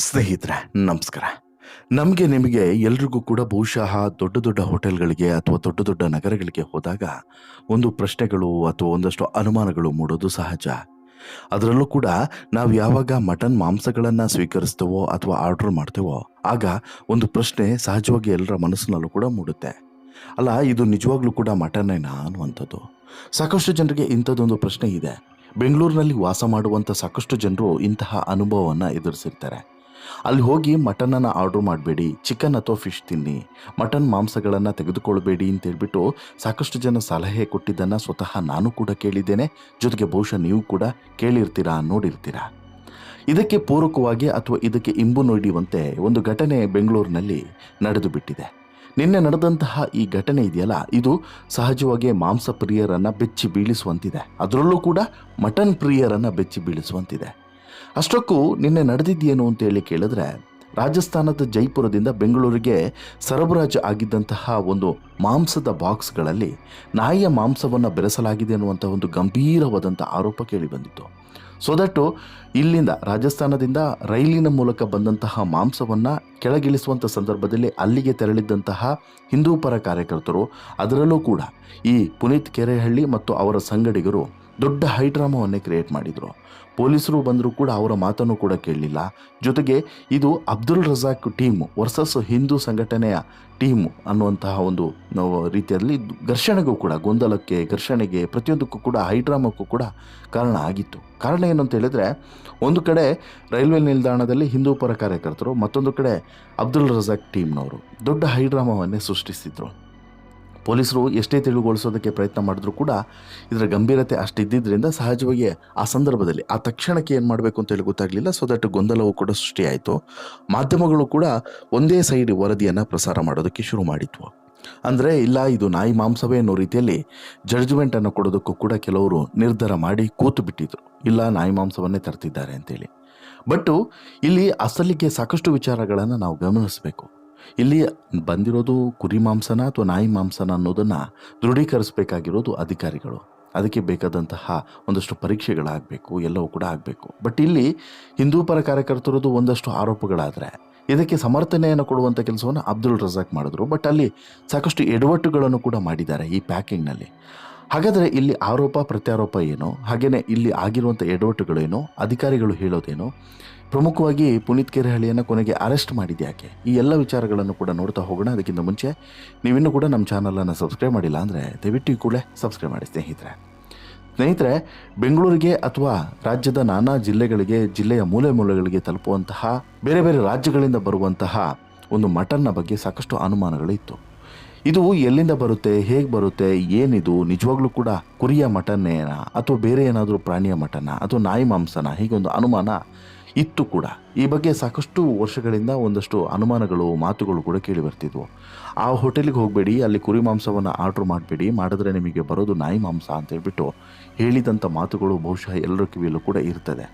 ಸ್ನೇಹಿತರೆ, ನಮಸ್ಕಾರ. ನಮಗೆ ನಿಮಗೆ ಎಲ್ರಿಗೂ ಕೂಡ ಬಹುಶಃ ದೊಡ್ಡ ದೊಡ್ಡ ಹೋಟೆಲ್ಗಳಿಗೆ ಅಥವಾ ದೊಡ್ಡ ದೊಡ್ಡ ನಗರಗಳಿಗೆ ಹೋದಾಗ ಒಂದು ಪ್ರಶ್ನೆಗಳು ಅಥವಾ ಒಂದಷ್ಟು ಅನುಮಾನಗಳು ಮೂಡೋದು ಸಹಜ. ಅದರಲ್ಲೂ ಕೂಡ ನಾವು ಯಾವಾಗ ಮಟನ್ ಮಾಂಸಗಳನ್ನು ಸ್ವೀಕರಿಸ್ತೇವೋ ಅಥವಾ ಆರ್ಡರ್ ಮಾಡ್ತೇವೋ, ಆಗ ಒಂದು ಪ್ರಶ್ನೆ ಸಹಜವಾಗಿ ಎಲ್ಲರ ಮನಸ್ಸಿನಲ್ಲೂ ಕೂಡ ಮೂಡುತ್ತೆ. ಅಲ್ಲ, ಇದು ನಿಜವಾಗ್ಲೂ ಕೂಡ ಮಟನ್ನೇನಾ ಅನ್ನುವಂಥದ್ದು. ಸಾಕಷ್ಟು ಜನರಿಗೆ ಇಂಥದ್ದೊಂದು ಪ್ರಶ್ನೆ ಇದೆ. ಬೆಂಗಳೂರಿನಲ್ಲಿ ವಾಸ ಮಾಡುವಂಥ ಸಾಕಷ್ಟು ಜನರು ಇಂತಹ ಅನುಭವವನ್ನು ಎದುರಿಸಿರ್ತಾರೆ. ಅಲ್ಲಿ ಹೋಗಿ ಮಟನನ್ನು ಆರ್ಡ್ರ್ ಮಾಡಬೇಡಿ ಚಿಕನ್ ಅಥವಾ ಫಿಶ್ ತಿನ್ನಿ. ಮಟನ್ ಮಾಂಸಗಳನ್ನು ತೆಗೆದುಕೊಳ್ಬೇಡಿ ಅಂತ ಹೇಳ್ಬಿಟ್ಟು ಸಾಕಷ್ಟು ಜನ ಸಲಹೆ ಕೊಟ್ಟಿದ್ದನ್ನು ಸ್ವತಃ ನಾನು ಕೂಡ ಕೇಳಿದ್ದೇನೆ. ಜೊತೆಗೆ ಬಹುಶಃ ನೀವು ಕೂಡ ಕೇಳಿರ್ತೀರಾ, ನೋಡಿರ್ತೀರಾ. ಇದಕ್ಕೆ ಪೂರಕವಾಗಿ ಅಥವಾ ಇದಕ್ಕೆ ಇಂಬು ನೋಡಿಯುವಂತೆ ಒಂದು ಘಟನೆ ಬೆಂಗಳೂರಿನಲ್ಲಿ ನಡೆದು ಬಿಟ್ಟಿದೆ ನಿನ್ನೆ ನಡೆದಂತಹ ಈ ಘಟನೆ ಇದೆಯಲ್ಲ, ಇದು ಸಹಜವಾಗಿ ಮಾಂಸ ಪ್ರಿಯರನ್ನು ಬೆಚ್ಚಿ ಬೀಳಿಸುವಂತಿದೆ. ಅದರಲ್ಲೂ ಕೂಡ ಮಟನ್ ಪ್ರಿಯರನ್ನು ಬೆಚ್ಚಿ ಬೀಳಿಸುವಂತಿದೆ. ಅಷ್ಟಕ್ಕೂ ನಿನ್ನೆ ನಡೆದಿದ್ದೇನು ಅಂತೇಳಿ ಕೇಳಿದ್ರೆ, ರಾಜಸ್ಥಾನದ ಜೈಪುರದಿಂದ ಬೆಂಗಳೂರಿಗೆ ಸರಬರಾಜು ಆಗಿದ್ದಂತಹ ಒಂದು ಮಾಂಸದ ಬಾಕ್ಸ್ಗಳಲ್ಲಿ ನಾಯಿಯ ಮಾಂಸವನ್ನು ಬೆರೆಸಲಾಗಿದೆ ಅನ್ನುವಂಥ ಒಂದು ಗಂಭೀರವಾದಂಥ ಆರೋಪ ಕೇಳಿಬಂದಿತ್ತು ಸೊ ದಟ್ಟು ಇಲ್ಲಿಂದ ರಾಜಸ್ಥಾನದಿಂದ ರೈಲಿನ ಮೂಲಕ ಬಂದಂತಹ ಮಾಂಸವನ್ನು ಕೆಳಗಿಳಿಸುವಂಥ ಸಂದರ್ಭದಲ್ಲಿ ಅಲ್ಲಿಗೆ ತೆರಳಿದ್ದಂತಹ ಹಿಂದೂ ಪರ ಕಾರ್ಯಕರ್ತರು, ಅದರಲ್ಲೂ ಕೂಡ ಈ ಪುನೀತ್ ಕೆರೆಹಳ್ಳಿ ಮತ್ತು ಅವರ ಸಂಗಡಿಗರು ದೊಡ್ಡ ಹೈಡ್ರಾಮವನ್ನೇ ಕ್ರಿಯೇಟ್ ಮಾಡಿದರು. ಪೊಲೀಸರು ಬಂದರೂ ಕೂಡ ಅವರ ಮಾತನ್ನು ಕೂಡ ಕೇಳಲಿಲ್ಲ. ಜೊತೆಗೆ ಇದು ಅಬ್ದುಲ್ ರಜಾಕ್ ಟೀಮ್ ವರ್ಸಸ್ ಹಿಂದೂ ಸಂಘಟನೆಯ ಟೀಮ್ ಅನ್ನುವಂತಹ ಒಂದು ರೀತಿಯಲ್ಲಿ ಘರ್ಷಣೆಗೂ ಕೂಡ, ಗೊಂದಲಕ್ಕೆ, ಘರ್ಷಣೆಗೆ ಪ್ರತಿಯೊಂದಕ್ಕೂ ಕೂಡ ಹೈಡ್ರಾಮಕ್ಕೂ ಕೂಡ ಕಾರಣ ಆಗಿತ್ತು. ಕಾರಣ ಏನು ಅಂತ ಹೇಳಿದ್ರೆ, ಒಂದು ಕಡೆ ರೈಲ್ವೆ ನಿಲ್ದಾಣದಲ್ಲಿ ಹಿಂದೂ ಪರ ಕಾರ್ಯಕರ್ತರು, ಮತ್ತೊಂದು ಕಡೆ ಅಬ್ದುಲ್ ರಜಾಕ್ ಟೀಮ್ನವರು ದೊಡ್ಡ ಹೈಡ್ರಾಮವನ್ನೇ ಸೃಷ್ಟಿಸಿದ್ರು. ಪೊಲೀಸರು ಎಷ್ಟೇ ತಿಳಿಗೊಳಿಸೋದಕ್ಕೆ ಪ್ರಯತ್ನ ಮಾಡಿದ್ರು ಕೂಡ ಇದರ ಗಂಭೀರತೆ ಅಷ್ಟಿದ್ದರಿಂದ ಸಹಜವಾಗಿ ಆ ಸಂದರ್ಭದಲ್ಲಿ ಆ ತಕ್ಷಣಕ್ಕೆ ಏನು ಮಾಡಬೇಕು ಅಂತೇಳಿ ಗೊತ್ತಾಗಲಿಲ್ಲ. ಸೊ ದಟ್ ಗೊಂದಲವು ಕೂಡ ಸೃಷ್ಟಿಯಾಯಿತು. ಮಾಧ್ಯಮಗಳು ಕೂಡ ಒಂದೇ ಸೈಡ್ ವರದಿಯನ್ನು ಪ್ರಸಾರ ಮಾಡೋದಕ್ಕೆ ಶುರು ಮಾಡಿದ್ವು. ಅಂದರೆ ಇಲ್ಲ, ಇದು ನಾಯಿ ಮಾಂಸವೇ ಅನ್ನೋ ರೀತಿಯಲ್ಲಿ ಜಡ್ಜ್ಮೆಂಟನ್ನು ಕೊಡೋದಕ್ಕೂ ಕೂಡ ಕೆಲವರು ನಿರ್ಧಾರ ಮಾಡಿ ಕೂತು ಬಿಟ್ಟಿದ್ರು. ಇಲ್ಲ, ನಾಯಿ ಮಾಂಸವನ್ನೇ ತರ್ತಿದ್ದಾರೆ ಅಂತೇಳಿ. ಬಟ್ಟು ಇಲ್ಲಿ ಅಸಲಿಗೆ ಸಾಕಷ್ಟು ವಿಚಾರಗಳನ್ನು ನಾವು ಗಮನಿಸಬೇಕು. ಇಲ್ಲಿ ಬಂದಿರೋದು ಕುರಿ ಮಾಂಸನ ಅಥವಾ ನಾಯಿ ಮಾಂಸನ ಅನ್ನೋದನ್ನು ದೃಢೀಕರಿಸಬೇಕಾಗಿರೋದು ಅಧಿಕಾರಿಗಳು. ಅದಕ್ಕೆ ಬೇಕಾದಂತಹ ಒಂದಷ್ಟು ಪರೀಕ್ಷೆಗಳಾಗಬೇಕು, ಎಲ್ಲವೂ ಕೂಡ ಆಗಬೇಕು. ಬಟ್ ಇಲ್ಲಿ ಹಿಂದೂ ಪರ ಕಾರ್ಯಕರ್ತರದ್ದು ಒಂದಷ್ಟು ಆರೋಪಗಳಾದರೆ ಇದಕ್ಕೆ ಸಮರ್ಥನೆಯನ್ನು ಕೊಡುವಂಥ ಕೆಲಸವನ್ನು ಅಬ್ದುಲ್ ರಜಾಕ್ ಮಾಡಿದ್ರು. ಬಟ್ ಅಲ್ಲಿ ಸಾಕಷ್ಟು ಎಡವಟ್ಟುಗಳನ್ನು ಕೂಡ ಮಾಡಿದ್ದಾರೆ ಈ ಪ್ಯಾಕಿಂಗ್ನಲ್ಲಿ. ಹಾಗಾದರೆ ಇಲ್ಲಿ ಆರೋಪ, ಪ್ರತ್ಯಾರೋಪ ಏನು? ಹಾಗೆಯೇ ಇಲ್ಲಿ ಆಗಿರುವಂಥ ಎಡವಟ್ಟುಗಳೇನು? ಅಧಿಕಾರಿಗಳು ಹೇಳೋದೇನು? ಪ್ರಮುಖವಾಗಿ ಪುನೀತ್ ಕೆರೆಹಳ್ಳಿಯನ್ನು ಕೊನೆಗೆ ಅರೆಸ್ಟ್ ಮಾಡಿದ್ದೆ ಯಾಕೆ? ಈ ಎಲ್ಲ ವಿಚಾರಗಳನ್ನು ಕೂಡ ನೋಡ್ತಾ ಹೋಗೋಣ. ಅದಕ್ಕಿಂತ ಮುಂಚೆ ನೀವಿನ್ನೂ ಕೂಡ ನಮ್ಮ ಚಾನಲನ್ನು ಸಬ್ಸ್ಕ್ರೈಬ್ ಮಾಡಿಲ್ಲ ಅಂದರೆ ದಯವಿಟ್ಟು ಈ ಕೂಡಲೇ ಸಬ್ಸ್ಕ್ರೈಬ್ ಮಾಡಿ ಸ್ನೇಹಿತರೆ. ಸ್ನೇಹಿತರೆ, ಬೆಂಗಳೂರಿಗೆ ಅಥವಾ ರಾಜ್ಯದ ನಾನಾ ಜಿಲ್ಲೆಗಳಿಗೆ, ಜಿಲ್ಲೆಯ ಮೂಲೆ ಮೂಲೆಗಳಿಗೆ ತಲುಪುವಂತಹ, ಬೇರೆ ಬೇರೆ ರಾಜ್ಯಗಳಿಂದ ಬರುವಂತಹ ಒಂದು ಮಟನ್ನ ಬಗ್ಗೆ ಸಾಕಷ್ಟು ಅನುಮಾನಗಳಿತ್ತು. ಇದು ಎಲ್ಲಿಂದ ಬರುತ್ತೆ, ಹೇಗೆ ಬರುತ್ತೆ, ಏನಿದು, ನಿಜವಾಗ್ಲೂ ಕೂಡ ಕುರಿಯ ಮಟನ್ನೇನಾ ಅಥವಾ ಬೇರೆ ಏನಾದರೂ ಪ್ರಾಣಿಯ ಮಟನ ಅಥವಾ ನಾಯಿ ಮಾಂಸನ? ಹೀಗೊಂದು ಅನುಮಾನ ಇತ್ತು ಕೂಡ. ಈ ಬಗ್ಗೆ ಸಾಕಷ್ಟು ವರ್ಷಗಳಿಂದ ಒಂದಷ್ಟು ಅನುಮಾನಗಳು, ಮಾತುಗಳು ಕೂಡ ಕೇಳಿ ಬರ್ತಿದ್ವು. ಆ ಹೋಟೆಲಿಗೆ ಹೋಗಬೇಡಿ, ಅಲ್ಲಿ ಕುರಿ ಮಾಂಸವನ್ನು ಆರ್ಡ್ರ್ ಮಾಡಬೇಡಿ, ಮಾಡಿದ್ರೆ ನಿಮಗೆ ಬರೋದು ನಾಯಿ ಮಾಂಸ ಅಂತ ಹೇಳ್ಬಿಟ್ಟು ಹೇಳಿದಂಥ ಮಾತುಗಳು ಬಹುಶಃ ಎಲ್ಲರ ಕಿವಿಯಲ್ಲೂ ಕೂಡ ಇರ್ತದೆ.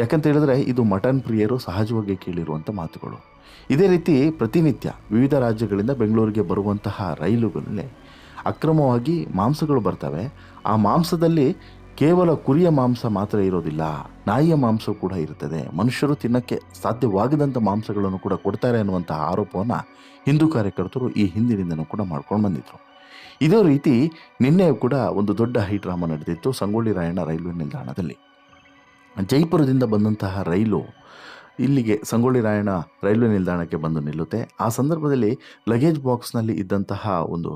ಯಾಕಂತ ಹೇಳಿದ್ರೆ ಇದು ಮಟನ್ ಪ್ರಿಯರು ಸಹಜವಾಗಿ ಕೇಳಿರುವಂಥ ಮಾತುಗಳು. ಇದೇ ರೀತಿ ಪ್ರತಿನಿತ್ಯ ವಿವಿಧ ರಾಜ್ಯಗಳಿಂದ ಬೆಂಗಳೂರಿಗೆ ಬರುವಂತಹ ರೈಲುಗಳಲ್ಲಿ ಅಕ್ರಮವಾಗಿ ಮಾಂಸಗಳು ಬರ್ತವೆ. ಆ ಮಾಂಸದಲ್ಲಿ ಕೇವಲ ಕುರಿಯ ಮಾಂಸ ಮಾತ್ರ ಇರೋದಿಲ್ಲ, ನಾಯಿಯ ಮಾಂಸ ಕೂಡ ಇರುತ್ತದೆ. ಮನುಷ್ಯರು ತಿನ್ನಕ್ಕೆ ಸಾಧ್ಯವಾಗದಂಥ ಮಾಂಸಗಳನ್ನು ಕೂಡ ಕೊಡ್ತಾರೆ ಅನ್ನುವಂತಹ ಆರೋಪವನ್ನು ಹಿಂದೂ ಕಾರ್ಯಕರ್ತರು ಈ ಹಿಂದಿನಿಂದನೂ ಕೂಡ ಮಾಡ್ಕೊಂಡು ಬಂದಿದ್ರು. ಇದೇ ರೀತಿ ನಿನ್ನೆ ಕೂಡ ಒಂದು ದೊಡ್ಡ ಹೈಡ್ರಾಮ ನಡೆದಿತ್ತು ಸಂಗೊಳ್ಳಿ ರಾಯಣ್ಣ ರೈಲ್ವೆ ನಿಲ್ದಾಣದಲ್ಲಿ. ಜೈಪುರದಿಂದ ಬಂದಂತಹ ರೈಲು ಇಲ್ಲಿಗೆ ಸಂಗೊಳ್ಳಿ ರಾಯಣ್ಣ ರೈಲ್ವೆ ನಿಲ್ದಾಣಕ್ಕೆ ಬಂದು ನಿಲ್ಲುತ್ತೆ. ಆ ಸಂದರ್ಭದಲ್ಲಿ ಲಗೇಜ್ ಬಾಕ್ಸ್ನಲ್ಲಿ ಇದ್ದಂತಹ ಒಂದು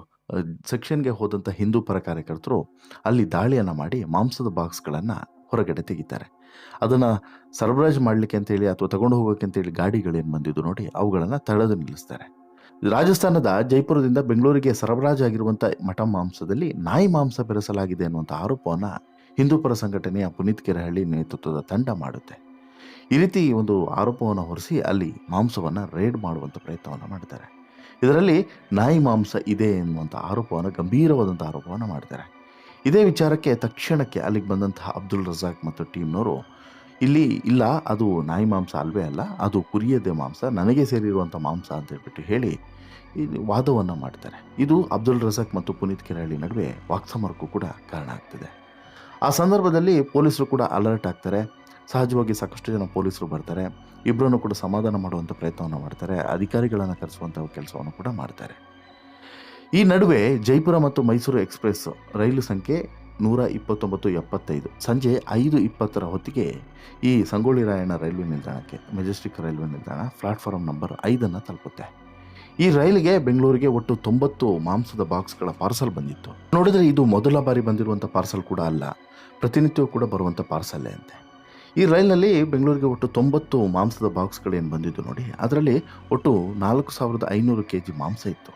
ಸೆಕ್ಷನ್ಗೆ ಹೋದಂಥ ಹಿಂದೂ ಪರ ಕಾರ್ಯಕರ್ತರು ಅಲ್ಲಿ ದಾಳಿಯನ್ನು ಮಾಡಿ ಮಾಂಸದ ಬಾಕ್ಸ್ಗಳನ್ನು ಹೊರಗಡೆ ತೆಗಿತಾರೆ. ಅದನ್ನು ಸರಬರಾಜು ಮಾಡಲಿಕ್ಕೆ ಅಂತೇಳಿ ಅಥವಾ ತಗೊಂಡು ಹೋಗೋಕ್ಕೆ ಅಂತೇಳಿ ಗಾಡಿಗಳೇನು ಬಂದಿದ್ದು ನೋಡಿ ಅವುಗಳನ್ನು ತಡೆದು ನಿಲ್ಲಿಸ್ತಾರೆ. ರಾಜಸ್ಥಾನದ ಜೈಪುರದಿಂದ ಬೆಂಗಳೂರಿಗೆ ಸರಬರಾಜಾಗಿರುವಂಥ ಮಠ ಮಾಂಸದಲ್ಲಿ ನಾಯಿ ಮಾಂಸ ಬೆರೆಸಲಾಗಿದೆ ಅನ್ನುವಂಥ ಆರೋಪವನ್ನು ಹಿಂದೂ ಪರ ಸಂಘಟನೆಯ ಪುನೀತ್ ಕೆರೆಹಳ್ಳಿ ನೇತೃತ್ವದ ತಂಡ ಮಾಡುತ್ತೆ. ಈ ರೀತಿ ಒಂದು ಆರೋಪವನ್ನು ಹೊರಿಸಿ ಅಲ್ಲಿ ಮಾಂಸವನ್ನು ರೇಡ್ ಮಾಡುವಂಥ ಪ್ರಯತ್ನವನ್ನು ಮಾಡ್ತಾರೆ. ಇದರಲ್ಲಿ ನಾಯಿ ಮಾಂಸ ಇದೆ ಎನ್ನುವಂಥ ಆರೋಪವನ್ನು, ಗಂಭೀರವಾದಂಥ ಆರೋಪವನ್ನು ಮಾಡ್ತಾರೆ ಇದೇ ವಿಚಾರಕ್ಕೆ ತಕ್ಷಣಕ್ಕೆ ಅಲ್ಲಿಗೆ ಬಂದಂತಹ ಅಬ್ದುಲ್ ರಜಾಕ್ ಮತ್ತು ಟೀಮ್ನವರು, ಇಲ್ಲಿ ಇಲ್ಲ, ಅದು ನಾಯಿ ಮಾಂಸ ಅಲ್ವೇ ಅಲ್ಲ, ಅದು ಕುರಿಯದೇ ಮಾಂಸ, ನನಗೆ ಸೇರಿರುವಂಥ ಮಾಂಸ ಅಂತ ಹೇಳ್ಬಿಟ್ಟು ಹೇಳಿ ಇಲ್ಲಿ ವಾದವನ್ನು ಮಾಡ್ತಾರೆ. ಇದು ಅಬ್ದುಲ್ ರಜಾಕ್ ಮತ್ತು ಪುನೀತ್ ಕೆರಹಳ್ಳಿ ನಡುವೆ ವಾಕ್ಸಮರಕ್ಕೂ ಕೂಡ ಕಾರಣ ಆಗ್ತದೆ. ಆ ಸಂದರ್ಭದಲ್ಲಿ ಪೊಲೀಸರು ಕೂಡ ಅಲರ್ಟ್ ಆಗ್ತಾರೆ. ಸಹಜವಾಗಿ ಸಾಕಷ್ಟು ಜನ ಪೊಲೀಸರು ಬರ್ತಾರೆ. ಇಬ್ಬರನ್ನು ಕೂಡ ಸಮಾಧಾನ ಮಾಡುವಂಥ ಪ್ರಯತ್ನವನ್ನು ಮಾಡ್ತಾರೆ. ಅಧಿಕಾರಿಗಳನ್ನು ಕರೆಸುವಂಥ ಕೆಲಸವನ್ನು ಕೂಡ ಮಾಡ್ತಾರೆ. ಈ ನಡುವೆ ಜೈಪುರ ಮತ್ತು ಮೈಸೂರು ಎಕ್ಸ್ಪ್ರೆಸ್ ರೈಲು ಸಂಖ್ಯೆ ನೂರ ಇಪ್ಪತ್ತೊಂಬತ್ತು ಎಪ್ಪತ್ತೈದು. ಸಂಜೆ ಐದು ಇಪ್ಪತ್ತರ ಹೊತ್ತಿಗೆ ಈ ಸಂಗೊಳ್ಳಿ ರಾಯಣ್ಣ ರೈಲ್ವೆ ನಿಲ್ದಾಣಕ್ಕೆ, ಮೆಜೆಸ್ಟಿಕ್ ರೈಲ್ವೆ ನಿಲ್ದಾಣ ಪ್ಲಾಟ್ಫಾರ್ಮ್ ನಂಬರ್ ಐದನ್ನು ತಲುಪುತ್ತೆ. ಈ ರೈಲಿಗೆ ಬೆಂಗಳೂರಿಗೆ ಒಟ್ಟು ತೊಂಬತ್ತು ಮಾಂಸದ ಬಾಕ್ಸ್ಗಳ ಪಾರ್ಸಲ್ ಬಂದಿತ್ತು. ನೋಡಿದ್ರೆ ಇದು ಮೊದಲ ಬಾರಿ ಬಂದಿರುವಂಥ ಪಾರ್ಸಲ್ ಕೂಡ ಅಲ್ಲ. ಪ್ರತಿನಿತ್ಯವೂ ಕೂಡ ಬರುವಂಥ ಪಾರ್ಸಲ್ಲೇ ಅಂತೆ. ಈ ರೈಲಿನಲ್ಲಿ ಬೆಂಗಳೂರಿಗೆ ಒಟ್ಟು ತೊಂಬತ್ತು ಮಾಂಸದ ಬಾಕ್ಸ್ಗಳೇನು ಬಂದಿದ್ದು ನೋಡಿ, ಅದರಲ್ಲಿ ಒಟ್ಟು ನಾಲ್ಕು ಸಾವಿರದ ಐನೂರು ಕೆ ಜಿ ಮಾಂಸ ಇತ್ತು.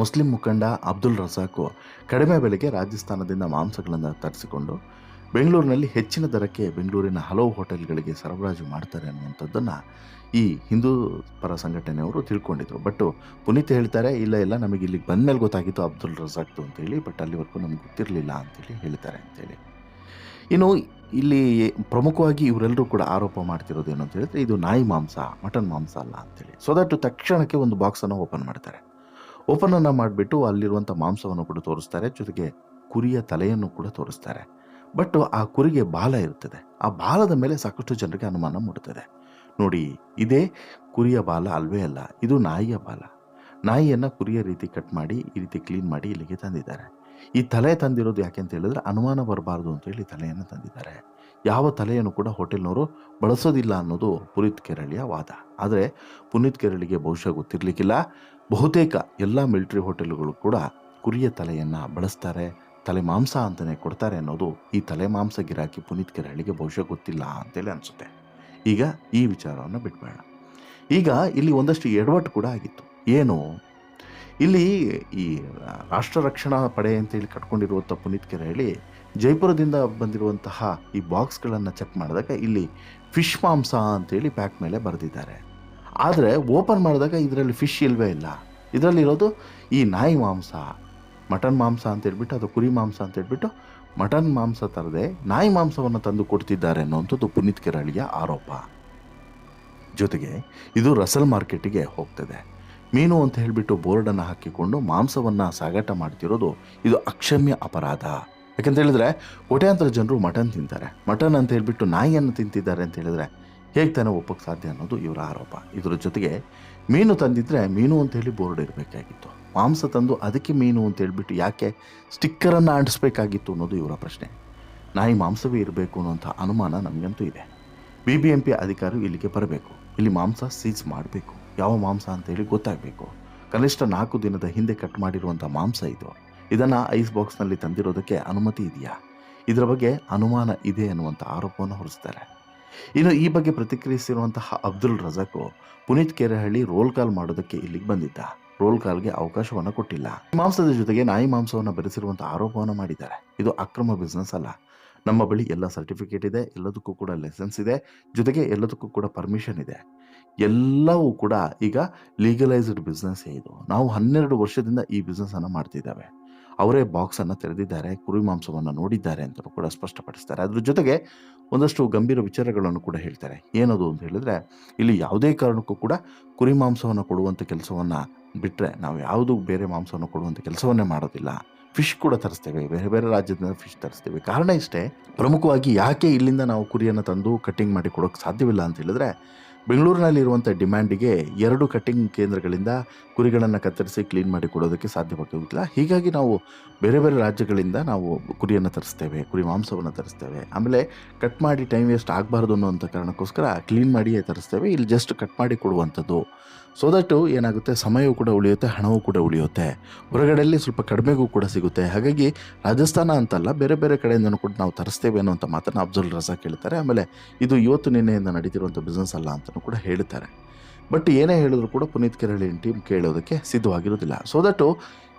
ಮುಸ್ಲಿಂ ಮುಖಂಡ ಅಬ್ದುಲ್ ರಜಾಕು ಕಡಿಮೆ ಬೆಲೆಗೆ ರಾಜಸ್ಥಾನದಿಂದ ಮಾಂಸಗಳನ್ನು ತರಿಸಿಕೊಂಡು, ಬೆಂಗಳೂರಿನಲ್ಲಿ ಹೆಚ್ಚಿನ ದರಕ್ಕೆ ಬೆಂಗಳೂರಿನ ಹಲವು ಹೋಟೆಲ್ಗಳಿಗೆ ಸರಬರಾಜು ಮಾಡ್ತಾರೆ ಅನ್ನುವಂಥದ್ದನ್ನು ಈ ಹಿಂದೂ ಪರ ಸಂಘಟನೆಯವರು ತಿಳ್ಕೊಂಡಿದ್ರು. ಬಟ್ ಪುನೀತ್ ಹೇಳ್ತಾರೆ, ಇಲ್ಲ ಇಲ್ಲ, ನಮಗೆ ಇಲ್ಲಿಗೆ ಬಂದಮೇಲೆ ಗೊತ್ತಾಗಿತ್ತು ಅಬ್ದುಲ್ ರಜಾಕ್ದು ಅಂತೇಳಿ, ಬಟ್ ಅಲ್ಲಿವರೆಗೂ ನಮ್ಗೆ ಗೊತ್ತಿರಲಿಲ್ಲ ಅಂತೇಳಿ ಹೇಳ್ತಾರೆ ಅಂತೇಳಿ. ಇನ್ನು ಇಲ್ಲಿ ಪ್ರಮುಖವಾಗಿ ಇವರೆಲ್ಲರೂ ಕೂಡ ಆರೋಪ ಮಾಡ್ತಿರೋದು ಏನು ಅಂತ ಹೇಳಿದ್ರೆ ಇದು ನಾಯಿ ಮಾಂಸ, ಮಟನ್ ಮಾಂಸ ಅಲ್ಲ ಅಂತೇಳಿ ಸೊ ದಟ್ ತಕ್ಷಣಕ್ಕೆ ಒಂದು ಬಾಕ್ಸನ್ನು ಓಪನ್ ಮಾಡ್ತಾರೆ. ಓಪನ್ ಅನ್ನ ಮಾಡಿಬಿಟ್ಟು ಅಲ್ಲಿರುವಂಥ ಮಾಂಸವನ್ನು ಕೂಡ ತೋರಿಸ್ತಾರೆ, ಜೊತೆಗೆ ಕುರಿಯ ತಲೆಯನ್ನು ಕೂಡ ತೋರಿಸ್ತಾರೆ. ಬಟ್ ಆ ಕುರಿಗೆ ಬಾಲ ಇರುತ್ತದೆ ಆ ಬಾಲದ ಮೇಲೆ ಸಾಕಷ್ಟು ಜನರಿಗೆ ಅನುಮಾನ ಮೂಡುತ್ತದೆ. ನೋಡಿ, ಇದೇ ಕುರಿಯ ಬಾಲ ಅಲ್ವೇ ಅಲ್ಲ, ಇದು ನಾಯಿಯ ಬಾಲ. ನಾಯಿಯನ್ನು ಕುರಿಯ ರೀತಿ ಕಟ್ ಮಾಡಿ, ಈ ರೀತಿ ಕ್ಲೀನ್ ಮಾಡಿ ಇಲ್ಲಿಗೆ ತಂದಿದ್ದಾರೆ. ಈ ತಲೆ ತಂದಿರೋದು ಯಾಕೆ ಅಂತ ಹೇಳಿದ್ರೆ ಅನುಮಾನ ಬರಬಾರ್ದು ಅಂತ ಹೇಳಿ ತಲೆಯನ್ನು ತಂದಿದ್ದಾರೆ. ಯಾವ ತಲೆಯನ್ನು ಕೂಡ ಹೋಟೆಲ್ನವರು ಬಳಸೋದಿಲ್ಲ ಅನ್ನೋದು ಪುನೀತ್ ಕೆರಳಿಯ ವಾದ. ಆದರೆ ಪುನೀತ್ ಕೆರಳಿಗೆ ಬಹುಶಃ ಗೊತ್ತಿರಲಿಕ್ಕಿಲ್ಲ. ಬಹುತೇಕ ಎಲ್ಲ ಮಿಲಿಟರಿ ಹೋಟೆಲ್ಗಳು ಕೂಡ ಕುರಿಯ ತಲೆಯನ್ನು ಬಳಸ್ತಾರೆ, ತಲೆ ಮಾಂಸ ಅಂತಲೇ ಕೊಡ್ತಾರೆ ಅನ್ನೋದು ಈ ತಲೆ ಮಾಂಸ ಗಿರಾಕಿ ಪುನೀತ್ ಕೆರಳಿಗೆ ಬಹುಶಃ ಗೊತ್ತಿಲ್ಲ ಅಂತೇಳಿ ಅನಿಸುತ್ತೆ. ಈಗ ಈ ವಿಚಾರವನ್ನು ಬಿಟ್ಬೇಡ ಈಗ ಇಲ್ಲಿ ಒಂದಷ್ಟು ಎಡವಟ್ಟು ಕೂಡ ಆಗಿತ್ತು. ಏನು? ಇಲ್ಲಿ ಈ ರಾಷ್ಟ್ರ ರಕ್ಷಣಾ ಪಡೆ ಅಂತೇಳಿ ಕಟ್ಕೊಂಡಿರುವಂಥ ಪುನೀತ್ ಕೆರಳಿ ಜೈಪುರದಿಂದ ಬಂದಿರುವಂತಹ ಈ ಬಾಕ್ಸ್ಗಳನ್ನು ಚೆಕ್ ಮಾಡಿದಾಗ ಇಲ್ಲಿ ಫಿಶ್ ಮಾಂಸ ಅಂತೇಳಿ ಪ್ಯಾಕ್ ಮೇಲೆ ಬರೆದಿದ್ದಾರೆ. ಆದರೆ ಓಪನ್ ಮಾಡಿದಾಗ ಇದರಲ್ಲಿ ಫಿಶ್ ಇಲ್ವೇ ಇಲ್ಲ. ಇದರಲ್ಲಿರೋದು ಈ ನಾಯಿ ಮಾಂಸ, ಮಟನ್ ಮಾಂಸ ಅಂತ ಹೇಳ್ಬಿಟ್ಟು ಅದು ಕುರಿ ಮಾಂಸ ಅಂತ ಹೇಳ್ಬಿಟ್ಟು ಮಟನ್ ಮಾಂಸ ತರದೆ ನಾಯಿ ಮಾಂಸವನ್ನು ತಂದು ಕೊಡ್ತಿದ್ದಾರೆ ಅನ್ನುವಂಥದ್ದು ಪುನೀತ್ ಕೆರಳಿಯ ಆರೋಪ. ಜೊತೆಗೆ ಇದು ರಸಲ್ ಮಾರ್ಕೆಟಿಗೆ ಹೋಗ್ತದೆ. ಮೀನು ಅಂತ ಹೇಳಿಬಿಟ್ಟು ಬೋರ್ಡನ್ನು ಹಾಕಿಕೊಂಡು ಮಾಂಸವನ್ನು ಸಾಗಾಟ ಮಾಡ್ತಿರೋದು ಇದು ಅಕ್ಷಮ್ಯ ಅಪರಾಧ. ಯಾಕಂತ ಹೇಳಿದ್ರೆ ಕೋಟ್ಯಾಂತರ ಜನರು ಮಟನ್ ತಿಂತಾರೆ. ಮಟನ್ ಅಂತ ಹೇಳ್ಬಿಟ್ಟು ನಾಯಿಯನ್ನು ತಿಂತಿದ್ದಾರೆ ಅಂತ ಹೇಳಿದ್ರೆ ಹೇಗೆ ತಾನೇ ಒಪ್ಪಕ್ಕೆ ಸಾಧ್ಯ ಅನ್ನೋದು ಇವರ ಆರೋಪ. ಇದರ ಜೊತೆಗೆ ಮೀನು ತಂದಿದ್ರೆ ಮೀನು ಅಂತ ಹೇಳಿ ಬೋರ್ಡ್ ಇರಬೇಕಾಗಿತ್ತು. ಮಾಂಸ ತಂದು ಅದಕ್ಕೆ ಮೀನು ಅಂತ ಹೇಳ್ಬಿಟ್ಟು ಯಾಕೆ ಸ್ಟಿಕ್ಕರನ್ನು ಅಂಟಿಸ್ಬೇಕಾಗಿತ್ತು ಅನ್ನೋದು ಇವರ ಪ್ರಶ್ನೆ. ನಾಯಿ ಮಾಂಸವೇ ಇರಬೇಕು ಅನ್ನೋಂಥ ಅನುಮಾನ ನಮಗಂತೂ ಇದೆ. ಬಿ ಬಿ ಎಂ ಪಿ ಅಧಿಕಾರಿ ಇಲ್ಲಿಗೆ ಬರಬೇಕು. ಇಲ್ಲಿ ಮಾಂಸ ಸೀಜ್ ಮಾಡಬೇಕು. ಯಾವ ಮಾಂಸ ಅಂತೇಳಿ ಗೊತ್ತಾಗಬೇಕು. ಕನಿಷ್ಠ ನಾಲ್ಕು ದಿನದ ಹಿಂದೆ ಕಟ್ ಮಾಡಿರುವಂಥ ಮಾಂಸ ಇದು. ಇದನ್ನು ಐಸ್ ಬಾಕ್ಸ್ನಲ್ಲಿ ತಂದಿರೋದಕ್ಕೆ ಅನುಮತಿ ಇದೆಯಾ? ಇದರ ಬಗ್ಗೆ ಅನುಮಾನ ಇದೆ ಅನ್ನುವಂಥ ಆರೋಪವನ್ನು ಹೊರಿಸ್ತಾರೆ. ಇನ್ನು ಈ ಬಗ್ಗೆ ಪ್ರತಿಕ್ರಿಯಿಸಿರುವಂತಹ ಅಬ್ದುಲ್ ರಜಾಕು ಪುನೀತ್ ಕೆರೆಹಳ್ಳಿ ರೋಲ್ ಕಾಲ್ ಮಾಡೋದಕ್ಕೆ ಇಲ್ಲಿಗೆ ಬಂದಿದ್ದ. ರೋಲ್ ಕಾಲ್ಗೆ ಅವಕಾಶವನ್ನು ಕೊಟ್ಟಿಲ್ಲ. ಮಾಂಸದ ಜೊತೆಗೆ ನಾಯಿ ಮಾಂಸವನ್ನು ಬೆರೆಸಿರುವಂತಹ ಆರೋಪವನ್ನು ಮಾಡಿದ್ದಾರೆ. ಇದು ಅಕ್ರಮ ಬಿಸ್ನೆಸ್ ಅಲ್ಲ. ನಮ್ಮ ಬಳಿ ಎಲ್ಲ ಸರ್ಟಿಫಿಕೇಟ್ ಇದೆ, ಎಲ್ಲದಕ್ಕೂ ಕೂಡ ಲೈಸೆನ್ಸ್ ಇದೆ, ಜೊತೆಗೆ ಎಲ್ಲದಕ್ಕೂ ಕೂಡ ಪರ್ಮಿಷನ್ ಇದೆ. ಎಲ್ಲವೂ ಕೂಡ ಈಗ ಲೀಗಲೈಸ್ಡ್ ಬಿಸ್ನೆಸ್ ಇದು. ನಾವು ಹನ್ನೆರಡು ವರ್ಷದಿಂದ ಈ ಬಿಸ್ನೆಸ್ಸನ್ನು ಮಾಡ್ತಿದ್ದಾವೆ. ಅವರೇ ಬಾಕ್ಸನ್ನು ತೆರೆದಿದ್ದಾರೆ, ಕುರಿ ಮಾಂಸವನ್ನು ನೋಡಿದ್ದಾರೆ ಅಂತಲೂ ಕೂಡ ಸ್ಪಷ್ಟಪಡಿಸ್ತಾರೆ. ಅದ್ರ ಜೊತೆಗೆ ಒಂದಷ್ಟು ಗಂಭೀರ ವಿಚಾರಗಳನ್ನು ಕೂಡ ಹೇಳ್ತಾರೆ. ಏನದು ಅಂತ ಹೇಳಿದ್ರೆ, ಇಲ್ಲಿ ಯಾವುದೇ ಕಾರಣಕ್ಕೂ ಕೂಡ ಕುರಿ ಮಾಂಸವನ್ನು ಕೊಡುವಂಥ ಕೆಲಸವನ್ನು ಬಿಟ್ಟರೆ ನಾವು ಯಾವುದು ಬೇರೆ ಮಾಂಸವನ್ನು ಕೊಡುವಂಥ ಕೆಲಸವನ್ನೇ ಮಾಡೋದಿಲ್ಲ. ಫಿಶ್ ಕೂಡ ತರಿಸ್ತೇವೆ. ಬೇರೆ ಬೇರೆ ರಾಜ್ಯದಿಂದ ಫಿಶ್ ತರಿಸ್ತೇವೆ. ಕಾರಣ ಇಷ್ಟೇ, ಪ್ರಮುಖವಾಗಿ ಯಾಕೆ ಇಲ್ಲಿಂದ ನಾವು ಕುರಿಯನ್ನು ತಂದು ಕಟ್ಟಿಂಗ್ ಮಾಡಿ ಕೊಡೋಕ್ಕೆ ಸಾಧ್ಯವಿಲ್ಲ ಅಂತ ಹೇಳಿದ್ರೆ ಬೆಂಗಳೂರಿನಲ್ಲಿರುವಂಥ ಡಿಮ್ಯಾಂಡಿಗೆ ಎರಡು ಕಟ್ಟಿಂಗ್ ಕೇಂದ್ರಗಳಿಂದ ಕುರಿಗಳನ್ನು ಕತ್ತರಿಸಿ ಕ್ಲೀನ್ ಮಾಡಿ ಕೊಡೋದಕ್ಕೆ ಸಾಧ್ಯವಾಗುವುದಿಲ್ಲ ಹೀಗಾಗಿ ನಾವು ಬೇರೆ ಬೇರೆ ರಾಜ್ಯಗಳಿಂದ ನಾವು ಕುರಿಯನ್ನು ತರಿಸ್ತೇವೆ, ಕುರಿ ಮಾಂಸವನ್ನು ತರಿಸ್ತೇವೆ. ಆಮೇಲೆ ಕಟ್ ಮಾಡಿ ಟೈಮ್ ವೇಸ್ಟ್ ಆಗಬಾರ್ದು ಅನ್ನೋಂಥ ಕಾರಣಕ್ಕೋಸ್ಕರ ಕ್ಲೀನ್ ಮಾಡಿಯೇ ತರಿಸ್ತೇವೆ. ಇಲ್ಲಿ ಜಸ್ಟ್ ಕಟ್ ಮಾಡಿ ಕೊಡುವಂಥದ್ದು. ಸೊ ದಟ್ಟು ಏನಾಗುತ್ತೆ? ಸಮಯವೂ ಕೂಡ ಉಳಿಯುತ್ತೆ, ಹಣವೂ ಕೂಡ ಉಳಿಯುತ್ತೆ. ಹೊರಗಡೆಯಲ್ಲಿ ಸ್ವಲ್ಪ ಕಡಿಮೆಗೂ ಕೂಡ ಸಿಗುತ್ತೆ. ಹಾಗಾಗಿ ರಾಜಸ್ಥಾನ ಅಂತಲ್ಲ, ಬೇರೆ ಬೇರೆ ಕಡೆಯಿಂದನೂ ಕೂಡ ನಾವು ತರಿಸ್ತೇವೆ ಅನ್ನೋಂಥ ಮಾತನ್ನು ಅಬ್ದುಲ್ ರಜಾ ಕೇಳ್ತಾರೆ. ಆಮೇಲೆ ಇದು ಇವತ್ತು ನಿನ್ನೆಯಿಂದ ನಡೀತಿರುವಂಥ ಬಿಸ್ನೆಸ್ ಅಲ್ಲ ಅಂತಲೂ ಕೂಡ ಹೇಳ್ತಾರೆ ಬಟ್ ಏನೇ ಹೇಳಿದ್ರು ಕೂಡ ಪುನೀತ್ ಕೆರಳಿ ಟೀಮ್ ಕೇಳೋದಕ್ಕೆ ಸಿದ್ಧವಾಗಿರೋದಿಲ್ಲ ಸೊ ದಟ್ಟು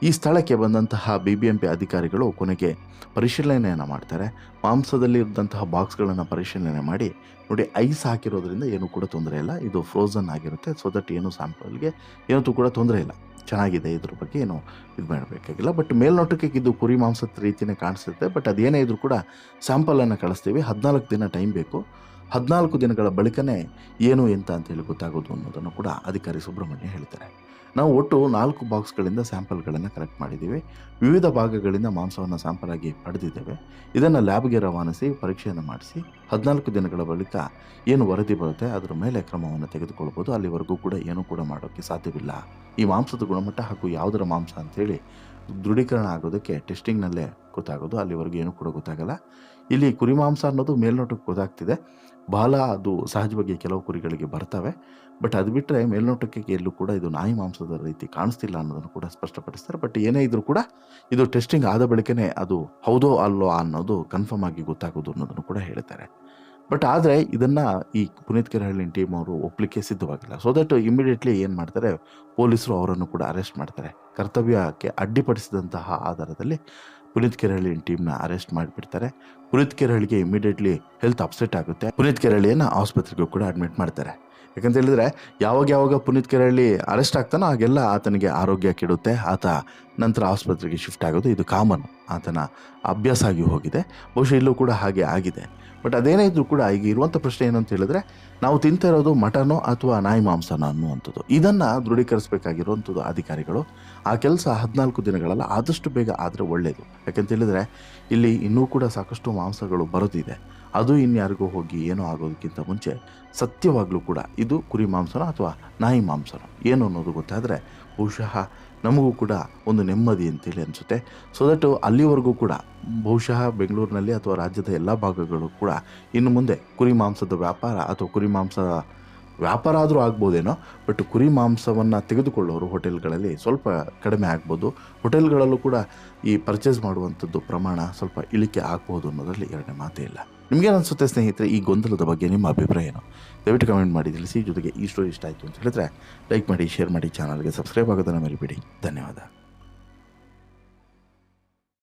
ಈ ಸ್ಥಳಕ್ಕೆ ಬಂದಂತಹ ಬಿ ಬಿ ಎಂ ಪಿ ಅಧಿಕಾರಿಗಳು ಕೊನೆಗೆ ಪರಿಶೀಲನೆಯನ್ನು ಮಾಡ್ತಾರೆ. ಮಾಂಸದಲ್ಲಿ ಇದ್ದಂತಹ ಬಾಕ್ಸ್ಗಳನ್ನು ಪರಿಶೀಲನೆ ಮಾಡಿ ನೋಡಿ ಐಸ್ ಹಾಕಿರೋದ್ರಿಂದ ಏನೂ ಕೂಡ ತೊಂದರೆ ಇಲ್ಲ. ಇದು ಫ್ರೋಝನ್ ಆಗಿರುತ್ತೆ. ಸೊ ದಟ್ ಏನು ಸ್ಯಾಂಪಲ್ಗೆ ಏನೂ ಕೂಡ ತೊಂದರೆ ಇಲ್ಲ. ಚೆನ್ನಾಗಿದೆ. ಇದ್ರ ಬಗ್ಗೆ ಏನು ಇದು ಮಾಡಬೇಕಾಗಿಲ್ಲ. ಬಟ್ ಮೇಲ್ನೋಟಕ್ಕೆ ಇದು ಕುರಿ ಮಾಂಸದ ರೀತಿಯೇ ಕಾಣಿಸುತ್ತೆ. ಬಟ್ ಅದೇನೇ ಇದ್ರೂ ಕೂಡ ಸ್ಯಾಂಪಲನ್ನು ಕಳಿಸ್ತೀವಿ. ಹದಿನಾಲ್ಕು ದಿನ ಟೈಮ್ ಬೇಕು. ಹದಿನಾಲ್ಕು ದಿನಗಳ ಬಳಿಕನೇ ಏನು ಎಂತ ಅಂತೇಳಿ ಗೊತ್ತಾಗೋದು ಅನ್ನೋದನ್ನು ಕೂಡ ಅಧಿಕಾರಿ ಸುಬ್ರಹ್ಮಣ್ಯ ಹೇಳ್ತಾರೆ. ನಾವು ಒಟ್ಟು ನಾಲ್ಕು ಬಾಕ್ಸ್ಗಳಿಂದ ಸ್ಯಾಂಪಲ್ಗಳನ್ನು ಕಲೆಕ್ಟ್ ಮಾಡಿದ್ದೀವಿ. ವಿವಿಧ ಭಾಗಗಳಿಂದ ಮಾಂಸವನ್ನು ಸ್ಯಾಂಪಲ್ ಆಗಿ ಪಡೆದಿದ್ದೇವೆ. ಇದನ್ನು ಲ್ಯಾಬ್ಗೆ ರವಾನಿಸಿ, ಪರೀಕ್ಷೆಯನ್ನು ಮಾಡಿಸಿ, ಹದಿನಾಲ್ಕು ದಿನಗಳ ಬಳಿಕ ಏನು ವರದಿ ಬರುತ್ತೆ, ಅದರ ಮೇಲೆ ಕ್ರಮವನ್ನು ತೆಗೆದುಕೊಳ್ಬೋದು. ಅಲ್ಲಿವರೆಗೂ ಕೂಡ ಏನೂ ಕೂಡ ಮಾಡೋಕ್ಕೆ ಸಾಧ್ಯವಿಲ್ಲ. ಈ ಮಾಂಸದ ಗುಣಮಟ್ಟ ಹಾಗೂ ಯಾವುದರ ಮಾಂಸ ಅಂತೇಳಿ ದೃಢೀಕರಣ ಆಗೋದಕ್ಕೆ ಟೆಸ್ಟಿಂಗ್ನಲ್ಲೇ ಗೊತ್ತಾಗೋದು. ಅಲ್ಲಿವರೆಗೂ ಏನೂ ಕೂಡ ಗೊತ್ತಾಗಲ್ಲ. ಇಲ್ಲಿ ಕುರಿ ಮಾಂಸ ಅನ್ನೋದು ಮೇಲ್ನೋಟಕ್ಕೆ ಗೊತ್ತಾಗ್ತಿದೆ. ಬಾಲ ಅದು ಸಹಜವಾಗಿ ಕೆಲವು ಕುರಿಗಳಿಗೆ ಬರ್ತವೆ. ಬಟ್ ಅದು ಬಿಟ್ಟರೆ ಮೇಲ್ನೋಟಕ್ಕೆ ಎಲ್ಲೂ ಕೂಡ ಇದು ನಾಯಿ ಮಾಂಸದ ರೀತಿ ಕಾಣಿಸ್ತಿಲ್ಲ ಅನ್ನೋದನ್ನು ಕೂಡ ಸ್ಪಷ್ಟಪಡಿಸ್ತಾರೆ. ಬಟ್ ಏನೇ ಇದ್ರೂ ಕೂಡ ಇದು ಟೆಸ್ಟಿಂಗ್ ಆದ ಬಳಿಕನೇ ಅದು ಹೌದೋ ಅಲ್ಲೋ ಅನ್ನೋದು ಕನ್ಫರ್ಮ್ ಆಗಿ ಗೊತ್ತಾಗೋದು ಅನ್ನೋದನ್ನು ಕೂಡ ಹೇಳ್ತಾರೆ. ಬಟ್ ಆದರೆ ಇದನ್ನು ಈ ಪುನೀತ್ ಕೆರಹಳ್ಳಿ ಟೀಮ್ ಅವರು ಒಪ್ಪಲಿಕ್ಕೆ ಸಿದ್ಧವಾಗಿಲ್ಲ. ಸೊ ದಟ್ ಇಮಿಡಿಯೇಟ್ಲಿ ಏನು ಮಾಡ್ತಾರೆ, ಪೊಲೀಸರು ಅವರನ್ನು ಕೂಡ ಅರೆಸ್ಟ್ ಮಾಡ್ತಾರೆ. ಕರ್ತವ್ಯಕ್ಕೆ ಅಡ್ಡಿಪಡಿಸಿದಂತಹ ಆಧಾರದಲ್ಲಿ ಪುನೀತ್ ಕೆರಹಳ್ಳಿ ಟೀಮ್ನ ಅರೆಸ್ಟ್ ಮಾಡಿಬಿಡ್ತಾರೆ. ಪುನೀತ್ ಕೆರಳಿಗೆ ಇಮಿಡಿಯೇಟ್ಲಿ ಹೆಲ್ತ್ ಅಪ್ಸೆಟ್ ಆಗುತ್ತೆ. ಪುನೀತ್ ಕೆರಳಿಯನ್ನು ಆಸ್ಪತ್ರೆಗೂ ಕೂಡ ಅಡ್ಮಿಟ್ ಮಾಡ್ತಾರೆ. ಯಾಕಂತ ಹೇಳಿದ್ರೆ ಯಾವಾಗ ಯಾವಾಗ ಪುನೀತ್ ಕೆರಳ್ಳಿ ಅರೆಸ್ಟ್ ಆಗ್ತಾನೋ ಹಾಗೆಲ್ಲ ಆತನಿಗೆ ಆರೋಗ್ಯ ಕೆಡುತ್ತೆ. ಆತ ನಂತರ ಆಸ್ಪತ್ರೆಗೆ ಶಿಫ್ಟ್ ಆಗೋದು. ಇದು ಕಾಮನ್. ಆತನ ಅಭ್ಯಾಸ ಆಗಿ ಹೋಗಿದೆ. ಬಹುಶಃ ಇಲ್ಲೂ ಕೂಡ ಹಾಗೆ ಆಗಿದೆ. ಬಟ್ ಅದೇನೇ ಇದ್ರೂ ಕೂಡ ಈಗ ಇರುವಂಥ ಪ್ರಶ್ನೆ ಏನಂತ ಹೇಳಿದ್ರೆ, ನಾವು ತಿಂತಾ ಇರೋದು ಮಟನೋ ಅಥವಾ ನಾಯಿ ಮಾಂಸನೋ ಅನ್ನುವಂಥದ್ದು. ಇದನ್ನು ದೃಢೀಕರಿಸಬೇಕಾಗಿರುವಂಥದ್ದು ಅಧಿಕಾರಿಗಳು. ಆ ಕೆಲಸ ಹದಿನಾಲ್ಕು ದಿನಗಳಲ್ಲ, ಆದಷ್ಟು ಬೇಗ ಆದರೆ ಒಳ್ಳೆಯದು ಯಾಕಂತ ಹೇಳಿದ್ರೆ, ಇಲ್ಲಿ ಇನ್ನೂ ಕೂಡ ಸಾಕಷ್ಟು ಮಾಂಸಗಳು ಬರೋದಿದೆ ಅದು ಇನ್ಯಾರಿಗೂ ಹೋಗಿ ಏನೋ ಆಗೋದಕ್ಕಿಂತ ಮುಂಚೆ ಸತ್ಯವಾಗಲೂ ಕೂಡ ಇದು ಕುರಿ ಮಾಂಸನೋ ಅಥವಾ ನಾಯಿ ಮಾಂಸನೋ? ಏನು ಅನ್ನೋದು ಗೊತ್ತಾದರೆ ಬಹುಶಃ ನಮಗೂ ಕೂಡ ಒಂದು ನೆಮ್ಮದಿ ಅಂತೇಳಿ ಅನಿಸುತ್ತೆ. ಸೊ ದಟ್ ಅಲ್ಲಿವರೆಗೂ ಕೂಡ ಬಹುಶಃ ಬೆಂಗಳೂರಿನಲ್ಲಿ ಅಥವಾ ರಾಜ್ಯದ ಎಲ್ಲ ಭಾಗಗಳು ಕೂಡ ಇನ್ನು ಮುಂದೆ ಕುರಿ ಮಾಂಸದ ವ್ಯಾಪಾರ ಅಥವಾ ಕುರಿ ಮಾಂಸ ವ್ಯಾಪಾರ ಆದರೂ ಆಗ್ಬೋದೇನೋ ಬಟ್ ಕುರಿ ಮಾಂಸವನ್ನು ತೆಗೆದುಕೊಳ್ಳೋರು ಹೋಟೆಲ್ಗಳಲ್ಲಿ ಸ್ವಲ್ಪ ಕಡಿಮೆ ಆಗ್ಬೋದು. ಹೋಟೆಲ್ಗಳಲ್ಲೂ ಕೂಡ ಈ ಪರ್ಚೇಸ್ ಮಾಡುವಂಥದ್ದು ಪ್ರಮಾಣ ಸ್ವಲ್ಪ ಇಳಿಕೆ ಆಗ್ಬೋದು ಅನ್ನೋದರಲ್ಲಿ ಎರಡನೇ ಮಾತೇ ಇಲ್ಲ. ನಿಮಗೇನು ಅನಿಸುತ್ತೆ ಸ್ನೇಹಿತರೆ, ಈ ಗೊಂದಲದ ಬಗ್ಗೆ ನಿಮ್ಮ ಅಭಿಪ್ರಾಯ ಏನು? ದಯವಿಟ್ಟು ಕಮೆಂಟ್ ಮಾಡಿ ತಿಳಿಸಿ ಜೊತೆಗೆ ಈ ಸ್ಟೋರಿ ಇಷ್ಟ ಆಯಿತು ಅಂತ ಹೇಳಿದ್ರೆ ಲೈಕ್ ಮಾಡಿ ಶೇರ್ ಮಾಡಿ ಚಾನಲ್ಗೆ ಸಬ್ಸ್ಕ್ರೈಬ್ ಆಗೋದನ್ನು ಮರಿಬೇಡಿ. ಧನ್ಯವಾದ.